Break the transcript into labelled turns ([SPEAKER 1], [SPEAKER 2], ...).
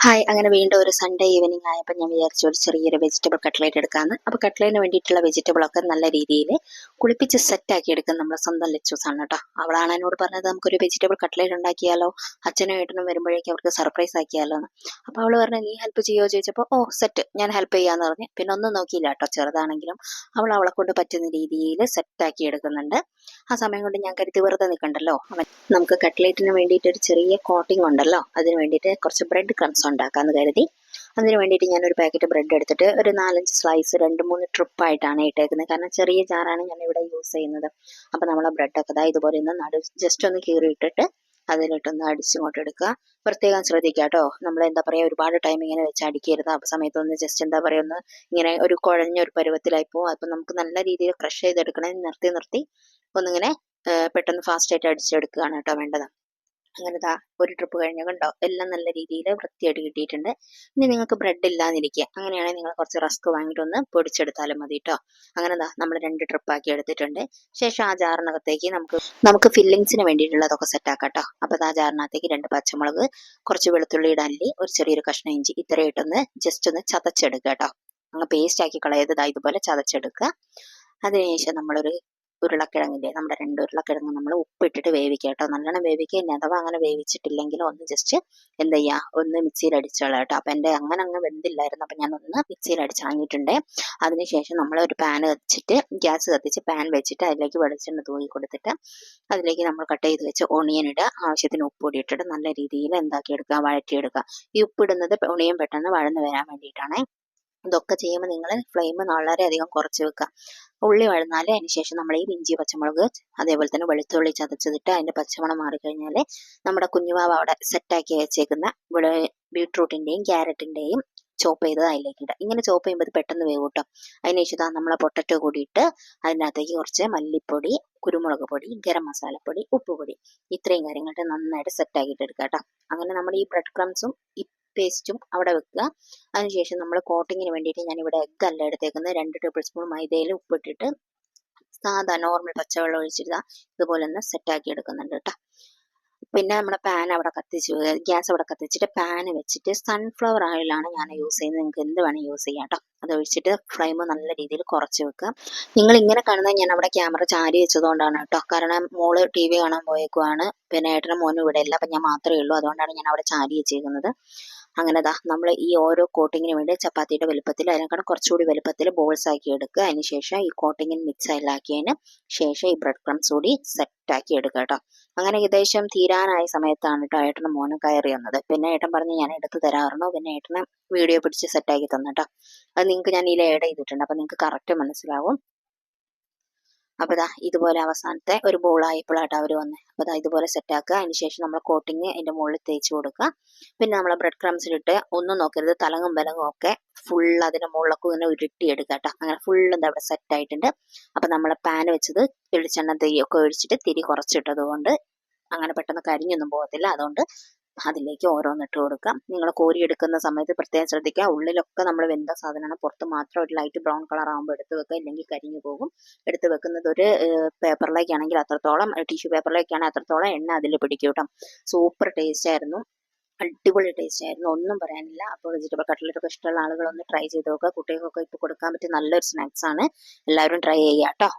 [SPEAKER 1] Hi. അങ്ങനെ വീണ്ടും ഒരു സൺഡേ ഈവനിങ് ആയപ്പോൾ ഞാൻ വിചാരിച്ചു ഒരു ചെറിയൊരു വെജിറ്റബിൾ കട്ട്ലേറ്റ് എടുക്കാമെന്ന് അപ്പോൾ കട്ട്ലേറ്റിന് വേണ്ടിയിട്ടുള്ള വെജിറ്റബിളൊക്കെ നല്ല രീതിയിൽ കുളിപ്പിച്ച് സെറ്റ് ആക്കി എടുക്കുന്ന നമ്മുടെ സ്വന്തം ലെച്ചൂസ് ആണ് കേട്ടോ. അവളാണ് എന്നോട് പറഞ്ഞത് നമുക്കൊരു വെജിറ്റബിൾ കട്ട്ലേറ്റ് ഉണ്ടാക്കിയാലോ അച്ഛനും ഏട്ടനും വരുമ്പോഴേക്കും അവർക്ക് സർപ്രൈസ് ആക്കിയാലോ എന്ന്. അപ്പോൾ അവൾ പറഞ്ഞു നീ ഹെൽപ്പ് ചെയ്യുമോ ചോദിച്ചപ്പോൾ ഓ സെറ്റ് ഞാൻ ഹെൽപ്പ് ചെയ്യാന്ന് പറഞ്ഞു. പിന്നെ ഒന്നും നോക്കിയില്ല കേട്ടോ ചെറുതാണെങ്കിലും. അവൾ അവളെ കൊണ്ട് പറ്റുന്ന രീതിയിൽ സെറ്റ് ആക്കി എടുക്കുന്നുണ്ട്. ആ സമയം കൊണ്ട് ഞാൻ കരുതി വെറുതെ നിൽക്കണ്ടല്ലോ അവൻ നമുക്ക് കട്ട്ലേറ്റിന് വേണ്ടിയിട്ട് ഒരു ചെറിയ കോട്ടിംഗ് ഉണ്ടല്ലോ. അതിന് വേണ്ടിയിട്ട് കുറച്ച് ബ്രെഡ് ക്രംസ് ഉണ്ടാക്കാമെന്ന് കരുതി. അതിന് വേണ്ടിയിട്ട് ഞാനൊരു പാക്കറ്റ് ബ്രെഡ് എടുത്തിട്ട് ഒരു നാലഞ്ച് സ്ലൈസ് രണ്ട് മൂന്ന് ട്രിപ്പായിട്ടാണ് ഇട്ടേക്കുന്നത്. കാരണം ചെറിയ ജാറാണ് ഞാൻ ഇവിടെ യൂസ് ചെയ്യുന്നത്. അപ്പോൾ നമ്മൾ ആ ബ്രെഡൊക്കെ ഇതാ ഇതുപോലെ ഒന്ന് നടു ജസ്റ്റ് ഒന്ന് കീറിയിട്ടിട്ട് അതിലിട്ടൊന്ന് അടിച്ചിങ്ങോട്ട് എടുക്കുക. പ്രത്യേകം ശ്രദ്ധിക്കുക കേട്ടോ. നമ്മൾ എന്താ പറയുക ഒരുപാട് ടൈം ഇങ്ങനെ വെച്ച് അടിക്കരുത്. ആ സമയത്തൊന്ന് ജസ്റ്റ് എന്താ പറയുക ഒന്ന് ഇങ്ങനെ ഒരു കുഴഞ്ഞ ഒരു പരുവത്തിലായി പോകും അപ്പം നമുക്ക് നല്ല രീതിയിൽ ക്രഷ് ചെയ്തെടുക്കണേ നിർത്തി നിർത്തി ഒന്നിങ്ങനെ പെട്ടെന്ന് ഫാസ്റ്റായിട്ട് അടിച്ചെടുക്കുകയാണ് കേട്ടോ വേണ്ടത്. അങ്ങനെ ദാ ഒരു ട്രിപ്പ് കഴിഞ്ഞ കണ്ടോ? എല്ലാം നല്ല രീതിയിൽ വൃത്തിയായിട്ട് കിട്ടിയിട്ടുണ്ട്. ഇനി നിങ്ങൾക്ക് ബ്രെഡ് ഇല്ലാന്നിരിക്കുക അങ്ങനെയാണെങ്കിൽ നിങ്ങൾ കുറച്ച് റസ്ക് വാങ്ങിയിട്ട് ഒന്ന് പൊടിച്ചെടുത്താലും മതി കേട്ടോ അങ്ങനെ ദാ നമ്മൾ രണ്ട് ട്രിപ്പാക്കി എടുത്തിട്ടുണ്ട്. ശേഷം ആ ജാറിനകത്തേക്ക് നമുക്ക് നമുക്ക് ഫില്ലിങ്സിന് വേണ്ടിയിട്ടുള്ളതൊക്കെ സെറ്റ് ആക്കാം കേട്ടോ അപ്പോൾ ആ ജാറിനകത്തേക്ക് രണ്ട് പച്ചമുളക് കുറച്ച് വെളുത്തുള്ളി അല്ലി ഒരു ചെറിയൊരു കഷ്ണം ഇഞ്ചി ഇത്രയിട്ടൊന്ന് ജസ്റ്റ് ഒന്ന് ചതച്ചെടുക്കുക കേട്ടോ അങ്ങ് പേസ്റ്റ് ആക്കി കളയത് ഇതുപോലെ ചതച്ചെടുക്കുക അതിനുശേഷം നമ്മളൊരു ഉരുളക്കിഴങ്ങില്ലേ നമ്മുടെ രണ്ട് ഉരുളക്കിഴങ്ങ് നമ്മൾ ഉപ്പിട്ടിട്ട് വേവിക്കുക കേട്ടോ. നല്ലോണം വേവിക്കുക. ഇനി അഥവാ അങ്ങനെ വേവിച്ചിട്ടില്ലെങ്കിൽ ഒന്ന് ജസ്റ്റ് എന്ത് ചെയ്യുക? ഒന്ന് മിക്സിയിൽ അടിച്ചോളാം കേട്ടോ. അപ്പം എന്റെ അങ്ങനെ അങ്ങ് വെന്തില്ലായിരുന്നു. അപ്പം ഞാൻ ഒന്ന് മിക്സിയിൽ അടിച്ച് വാങ്ങിയിട്ടുണ്ട്. അതിനുശേഷം നമ്മൾ ഒരു പാൻ വെച്ചിട്ട് ഗ്യാസ് കത്തിച്ച് പാൻ വെച്ചിട്ട് അതിലേക്ക് വെളിച്ചെണ്ണ തൂങ്ങി കൊടുത്തിട്ട് അതിലേക്ക് നമ്മൾ കട്ട് ചെയ്ത് വെച്ച് ഓണിയൻ ഇടുക. ആവശ്യത്തിന് ഉപ്പ് കൂടി ഇട്ടിട്ട് നല്ല രീതിയിൽ എന്താക്കി എടുക്കുക? വഴറ്റിയെടുക്കുക. ഈ ഉപ്പിടുന്നത് ഓണിയൻ പെട്ടെന്ന് വഴന്ന് വരാൻ വേണ്ടിയിട്ടാണ്. ഇതൊക്കെ ചെയ്യുമ്പോൾ നിങ്ങൾ ഫ്ലെയിം വളരെയധികം കുറച്ച് വെക്കുക ഉള്ളി വഴന്നാൽ അതിന് ശേഷം നമ്മൾ ഈ ഇഞ്ചി പച്ചമുളക് അതേപോലെ തന്നെ വെളുത്തുള്ളി ചതച്ചതിട്ട് അതിന്റെ പച്ചമണം മാറിക്കഴിഞ്ഞാൽ നമ്മുടെ കുഞ്ഞുമാവ് അവിടെ സെറ്റാക്കി വെച്ചേക്കുന്ന ഇവിടെ ബീട്രൂട്ടിന്റെയും ക്യാരറ്റിന്റെയും ചോപ്പ് ചെയ്തത് അതിലേക്ക് ഇടുക ഇങ്ങനെ ചോപ്പ് ചെയ്യുമ്പോൾ ഇത് പെട്ടെന്ന് വേവ് കിട്ടും അതിന് ശേഷം നമ്മളെ പൊട്ടറ്റോ കൂടിയിട്ട് അതിനകത്തേക്ക് കുറച്ച് മല്ലിപ്പൊടി കുരുമുളക് പൊടി ഗരം മസാലപ്പൊടി ഉപ്പുപൊടി ഇത്രയും കാര്യങ്ങളിട്ട് നന്നായിട്ട് സെറ്റാക്കിയിട്ട് എടുക്കുക കേട്ടോ അങ്ങനെ നമ്മൾ ഈ ബ്രെഡ് ക്രംസും പേസ്റ്റും അവിടെ വെക്കുക. അതിനുശേഷം നമ്മൾ കോട്ടിങ്ങിന് വേണ്ടിയിട്ട് ഞാനിവിടെ എഗ്ഗ് അല്ല എടുത്തേക്കുന്നത്. രണ്ട് ടേബിൾ സ്പൂൺ മൈദയിൽ ഉപ്പിട്ടിട്ട് സാധാ നോർമൽ പച്ചവെള്ളം ഒഴിച്ചിട്ട് ഇതുപോലെ ഒന്ന് സെറ്റാക്കി എടുക്കുന്നുണ്ട് കേട്ടോ. പിന്നെ നമ്മുടെ പാൻ അവിടെ കത്തിച്ച് ഗ്യാസ് അവിടെ കത്തിച്ചിട്ട് പാൻ വെച്ചിട്ട് സൺഫ്ലവർ ഓയിലാണ് ഞാൻ യൂസ് ചെയ്യുന്നത്. നിങ്ങൾക്ക് എന്ത് വേണം യൂസ് ചെയ്യാം കേട്ടോ. അത് ഒഴിച്ചിട്ട് ഫ്ലെയിം നല്ല രീതിയിൽ കുറച്ച് വെക്കുക. നിങ്ങൾ ഇങ്ങനെ കാണുന്നത് ഞാൻ അവിടെ ക്യാമറ ചാരി വെച്ചതുകൊണ്ടാണ് കേട്ടോ. കാരണം മോൾ ടി വി കാണാൻ പോയേക്കുവാണ്. പിന്നെ ഏട്ടനും മോനും ഇവിടെ ഇല്ല. അപ്പം ഞാൻ മാത്രമേ ഉള്ളൂ. അതുകൊണ്ടാണ് ഞാൻ അവിടെ ചാരി വെച്ചേക്കുന്നത്. അങ്ങനെ ദാ നമ്മൾ ഈ ഓരോ കോട്ടിങ്ങിന് വേണ്ടി ചപ്പാത്തിയുടെ വലുപ്പത്തിൽ അതിനേക്കാൾ കുറച്ചുകൂടി വലുപ്പത്തിൽ ബോൾസ് ആക്കി എടുക്കുക. അതിന് ശേഷം ഈ കോട്ടിങ്ങിന് മിക്സ് ആക്കിയതിന് ശേഷം ഈ ബ്രെഡ് ക്രംസ് കൂടി സെറ്റ് ആക്കി എടുക്കുക കേട്ടോ. അങ്ങനെ ഏകദേശം തീരാനായ സമയത്താണ് കേട്ടോ ഏട്ടന് മോന് കയറി വന്നത്. പിന്നെ ഏട്ടൻ പറഞ്ഞ് ഞാൻ എടുത്ത് തരാറുണ്ടോ. പിന്നെ ഏട്ടന് വീഡിയോ പിടിച്ച് സെറ്റാക്കി കേട്ടോ. അത് നിങ്ങൾക്ക് ഞാൻ ഇതിൽ ഏഡ് ചെയ്തിട്ടുണ്ട്. അപ്പം നിങ്ങൾക്ക് കറക്റ്റ് മനസ്സിലാവും. അപ്പോൾ ഇതാ ഇതുപോലെ അവസാനത്തെ ഒരു ബോളായപ്പോഴാട്ടോ അവർ വന്നത് അപ്പോൾ ഇതാ ഇതുപോലെ സെറ്റാക്കുക അതിന് ശേഷം നമ്മൾ കോട്ടിങ് അതിന്റെ മുകളിൽ തേച്ച് കൊടുക്കുക. പിന്നെ നമ്മൾ ബ്രെഡ് ക്രംസിലിട്ട് ഒന്നും നോക്കരുത്. തലങ്ങും ബലങ്ങും ഒക്കെ ഫുൾ അതിന്റെ മുകളിലൊക്കെ ഇങ്ങനെ ഉരുട്ടിയെടുക്കുക കേട്ടോ. അങ്ങനെ ഫുൾ എന്താ അവിടെ സെറ്റ് ആയിട്ടുണ്ട്. അപ്പോൾ നമ്മൾ പാൻ വെച്ചത് വെളിച്ചെണ്ണ തെയ്യൊക്കെ ഒഴിച്ചിട്ട് തിരി കുറച്ചിട്ടത് കൊണ്ട് അങ്ങനെ പെട്ടെന്ന് കരിഞ്ഞൊന്നും പോകത്തില്ല. അതുകൊണ്ട് അതിലേക്ക് ഓരോന്നിട്ട് കൊടുക്കാം. നിങ്ങൾ കോരി എടുക്കുന്ന സമയത്ത് പ്രത്യേകം ശ്രദ്ധിക്കുക. ഉള്ളിലൊക്കെ നമ്മൾ വെന്ത സാധനമാണ്. പുറത്ത് മാത്രം ഒരു ലൈറ്റ് ബ്രൗൺ കളർ ആകുമ്പോൾ എടുത്ത് വെക്കുക. ഇല്ലെങ്കിൽ കരിഞ്ഞു പോകും. എടുത്ത് വെക്കുന്നത് ഒരു പേപ്പറിലേക്കാണെങ്കിൽ അത്രത്തോളം ടിഷ്യൂ പേപ്പറിലേക്കാണെങ്കിൽ അത്രത്തോളം എണ്ണ അതിൽ പിടിക്കും കേട്ടോ. സൂപ്പർ ടേസ്റ്റ് ആയിരുന്നു. അടിപൊളി ടേസ്റ്റ് ആയിരുന്നു. ഒന്നും പറയാനില്ല. അപ്പോൾ വെജിറ്റബിൾ കട്ട്ലറ്റ് ഒക്കെ ഇഷ്ടമുള്ള ആളുകളൊന്ന് ട്രൈ ചെയ്ത് നോക്കുക. കുട്ടികൾക്കൊക്കെ ഇപ്പോൾ കൊടുക്കാൻ പറ്റിയ നല്ലൊരു സ്നാക്സ് ആണ്. എല്ലാവരും ട്രൈ ചെയ്യുക കേട്ടോ.